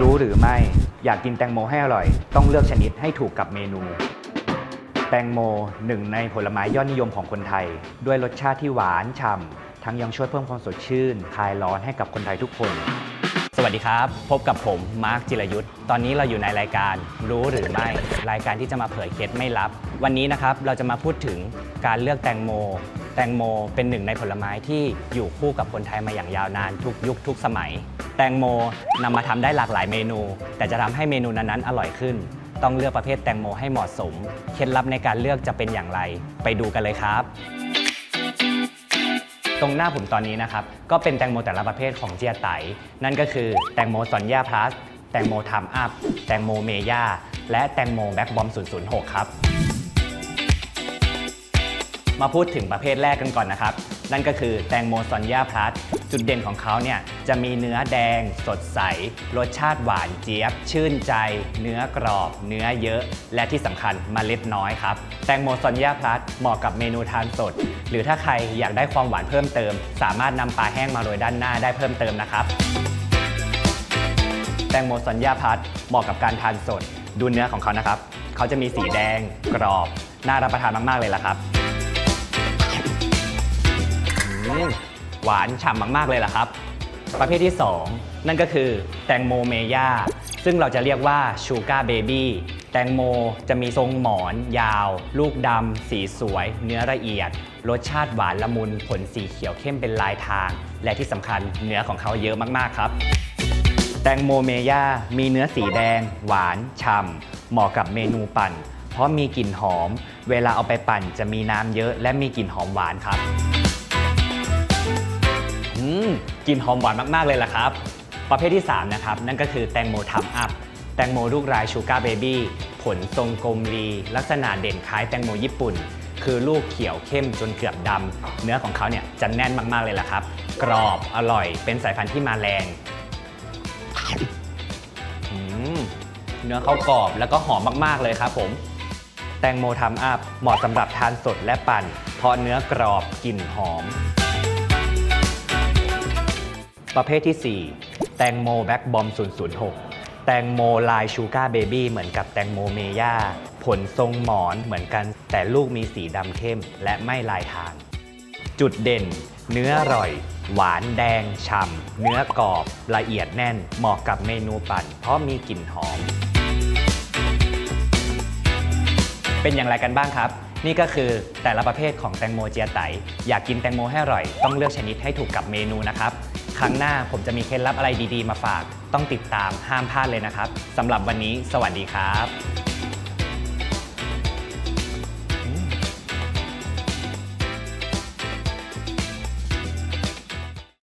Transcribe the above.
รู้หรือไม่อยากกินแตงโมให้อร่อย ต้องเลือกชนิดให้ถูกกับเมนู แตงโมหนึ่งในผลไม้ยอดนิยมของคนไทย ด้วยรสชาติที่หวานฉ่ำทั้งยังช่วยเพิ่มความสดชื่น คลายร้อนให้กับคนไทยทุกคน สวัสดีครับ พบกับผมมาร์คจิรยุทธ์ตอนนี้เราอยู่ในรายการรู้หรือไม่ รายการที่จะมาเผยเคล็ดไม่ลับ วันนี้นะครับเราจะมาพูดถึงการเลือกแตงโม แตงโมเป็นหนึ่งในผลไม้ที่อยู่คู่กับคนไทยมาอย่างยาวนานทุกยุคทุกสมัย แตงโมนำมาทำได้หลากหลายเมนู แต่จะทำให้เมนูนั้นๆอร่อยขึ้น ต้องเลือกประเภทแตงโมให้เหมาะสม เคล็ดลับในการเลือกจะเป็นอย่างไร ไปดูกันเลยครับ ตรงหน้าผมตอนนี้นะครับ ก็เป็นแตงโมแต่ละประเภทของเจียไต นั่นก็คือแตงโมซอนย่าพลัส แตงโมทามอัพ แตงโมเมย่า และแตงโมแบ็กบอม006 ครับ มาพูดถึงประเภทแรกกันก่อนนะครับ นั่นก็คือแตงโมซอนย่าพลัสจุดเด่นของเขาเนี่ยจะมีเนื้อแดง สดใส รสชาติหวานเจี๊ยบ ชื่นใจ เนื้อกรอบ เนื้อเยอะ และที่สำคัญมเมล็ดน้อยครับ แตงโมซอนย่าพลัสเหมาะกับเมนูทานสด หรือถ้าใครอยากได้ความหวานเพิ่มเติม สามารถนำปลาแห้งมาโรยด้านหน้าได้เพิ่มเติมนะครับ แตงโมซอนย่าพัดเหมาะกับการทานสด ดูเนื้อของเขานะครับ เขาจะมีสีแดง กรอบ น่ารับประทานมากๆเลยล่ะครับ หวานฉ่ำมาก ๆ เลยล่ะครับ ประเภทที่ 2 นั่นก็คือแตงโมเมย่าซึ่งเราจะเรียกว่าชูการ์เบบี้แตงโมจะมีทรงหมอน ยาว ลูกดำ สีสวย เนื้อละเอียด รสชาติหวานละมุนผลสีเขียวเข้มเป็นลายทาง และที่สำคัญเนื้อของเขาเยอะมากๆครับ แตงโมเมย่ามีเนื้อสีแดง หวานฉ่ำเหมาะกับเมนูปั่น เพราะมีกลิ่นหอม เวลาเอาไปปั่นจะมีน้ำเยอะ และมีกลิ่นหอมหวานครับ มกลิ่นหอมหวานมาก ๆ เลยล่ะครับ ประเภทที่ 3 นะครับ นั่นก็คือแตงโมทัมอัพ แตงโมลูกรายชูการ์เบบี้ผลทรงกลมรี ลักษณะเด่นคล้ายแตงโมญี่ปุ่น คือลูกเขียวเข้มจนเกือบดำ เนื้อของเขาเนี่ยจะแน่นมาก ๆ เลยล่ะครับ กรอบอร่อย เป็นสายพันธุ์ที่มาแรงเนื้อเขากรอบแล้วก็หอมมาก ๆ เลยครับผม แตงโมทำอัพเหมาะสำหรับทานสดและปั่น เพราะเนื้อกรอบกลิ่นหอม ประเภทที่ 4 แตงโมแบ็กบอม 006 แตงโมลายชูการ์เบบี้เหมือนกับแตงโมเมย่า ผลทรงหมอนเหมือนกัน แต่ลูกมีสีดำเข้มและไม่ลายทาง จุดเด่น เนื้ออร่อย หวานแดง ฉ่ำ เนื้อกรอบ ละเอียดแน่น เหมาะกับเมนูปั่น เพราะมีกลิ่นหอม เป็นอย่างไรกันบ้างครับนี่ก็คือแต่ละประเภทของแตงโมเจียไต อยากกินแตงโมให้อร่อย ต้องเลือกชนิดให้ถูกกับเมนูนะครับ ครั้งหน้าผมจะมีเคล็ดลับอะไรดีๆ มาฝาก ต้องติดตามห้ามพลาดเลยนะครับสำหรับวันนี้ สวัสดีครับ